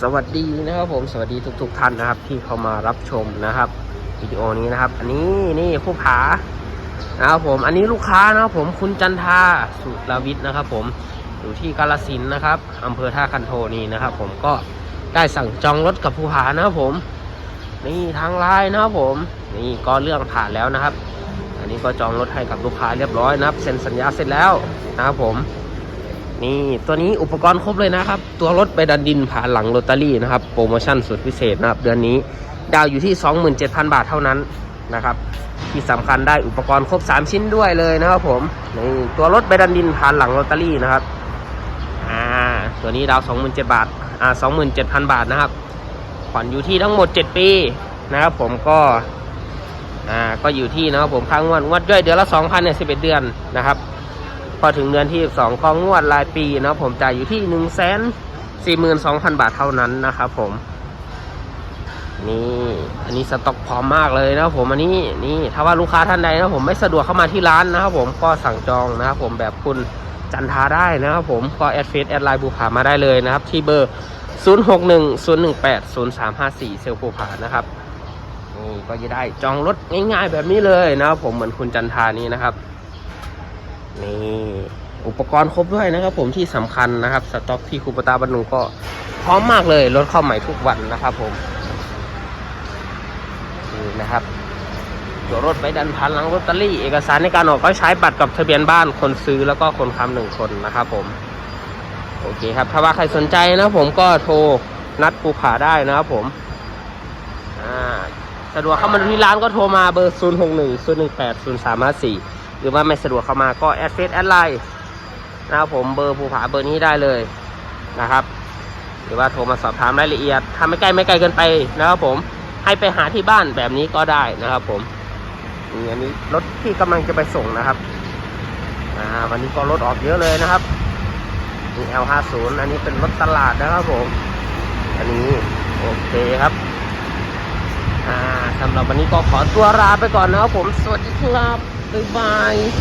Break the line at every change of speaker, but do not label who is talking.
สวัสดีนะครับผมสวัสดีทุก ๆ ท่านนะครับ ที่เข้ามารับชมนะครับวิดีโอนี้นะครับ อันนี้นี่ผู้ผานะครับผมอันนี้ลูกค้านะครับผมคุณจันทาสุรวิทย์นะครับ ผมอยู่ที่กาลสินนะครับอำเภอท่าคันโทนี่นะครับ ผมก็ได้สั่งจองรถกับผู้ผานะครับผม นี่ทางไลน์นะครับผมนี่ก็เรื่องผ่านแล้วนะครับ อันนี้ก็จองรถให้กับลูกค้าเรียบร้อยนะครับ เซ็นสัญญาเสร็จแล้วนะครับผม นี่ตัวนี้อุปกรณ์ครบเลยนะครับ ตัวรถไปดันดินผ่านหลังลอตเตอรี่นะครับ โปรโมชั่นสุดพิเศษนะครับ เดือนนี้ดาวอยู่ที่ 27,000 บาทเท่านั้นนะครับ ที่สำคัญได้อุปกรณ์ครบ 3 ชิ้นด้วยเลยนะครับผมนี่ตัวรถไปดันดินผ่านหลังลอตเตอรี่นะครับอ่าตัวนี้ดาว 27,000 บาทอ่า27,000 บาทนะครับผ่อนอยู่ที่ทั้งหมด 7 ปีนะครับผมก็อ่าก็อยู่ที่นะครับผมค้างงวดงวดย่อยเดือนละ2,000เนี่ย11 เดือนนะครับ พอถึงเดือนที่2ของงวดรายปีนะผมจ่ายอยู่ที่1นึ่งแสนสี่หมื่นสองพันบาทเท่านั้นนะครับผม นี่ อันนี้สต็อกพร้อมมากเลยนะผมอันนี้นี่ถ้าว่าลูกค้าท่านใดนะผมไม่สะดวกเข้ามาที่ร้านนะครับผมก็สั่งจองนะครับผมแบบคุณจันทาได้นะครับผมก็แอดเฟซแอดไลน์บูผามาได้เลยนะครับ ที่เบอร์ 0 6 1 0 1 8 0 3 5 4 เซลล์บูผานะครับนี่ก็จะได้จองรถง่ายๆแบบนี้เลยนะครับผมเหมือนคุณจันทานี้นะครับ นี่อุปกรณ์ครบด้วยนะครับ ผมที่สำคัญนะครับสต็อกที่คูปตาบันนุก็พร้อมมากเลยรถเข้าใหม่ทุกวันนะครับ ผมนี่นะครับตัวรถไปดันพันหลังลอตเตอรี่เอกสารในการออกก็ใช้บัตรกับทะเบียนบ้านคนซื้อแล้วก็คนค้ำหนึ่งคนนะครับผมโอเคครับ ถ้าว่าใครสนใจนะผมก็โทรนัดปูผาได้นะครับผมอ่าสะดวกเข้ามาดูที่ร้านก็โทรมาเบอร์ 0 6 1 0 1 8 0 3 5 4 หรือว่าไม่สะดวกเข้ามาก็แอดเฟซแอดไลน์นะครับผมเบอร์ภูผาเบอร์นี้ได้เลยนะครับ หรือว่าโทรมาสอบถามรายละเอียดถ้าไม่ใกล้ไม่ไกลเกินไปนะครับผมให้ไปหาที่บ้านแบบนี้ก็ได้นะครับ ผมนี่อันนี้รถที่กำลังจะไปส่งนะครับอ่าวันนี้ก็รถออกเยอะเลยนะครับนี่ L50 อันนี้เป็นรถตลาดนะครับผม อันนี้โอเคครับ อ่าสำหรับวันนี้ก็ขอตัวลาไปก่อนนะครับผม สวัสดีครับ Bye-bye.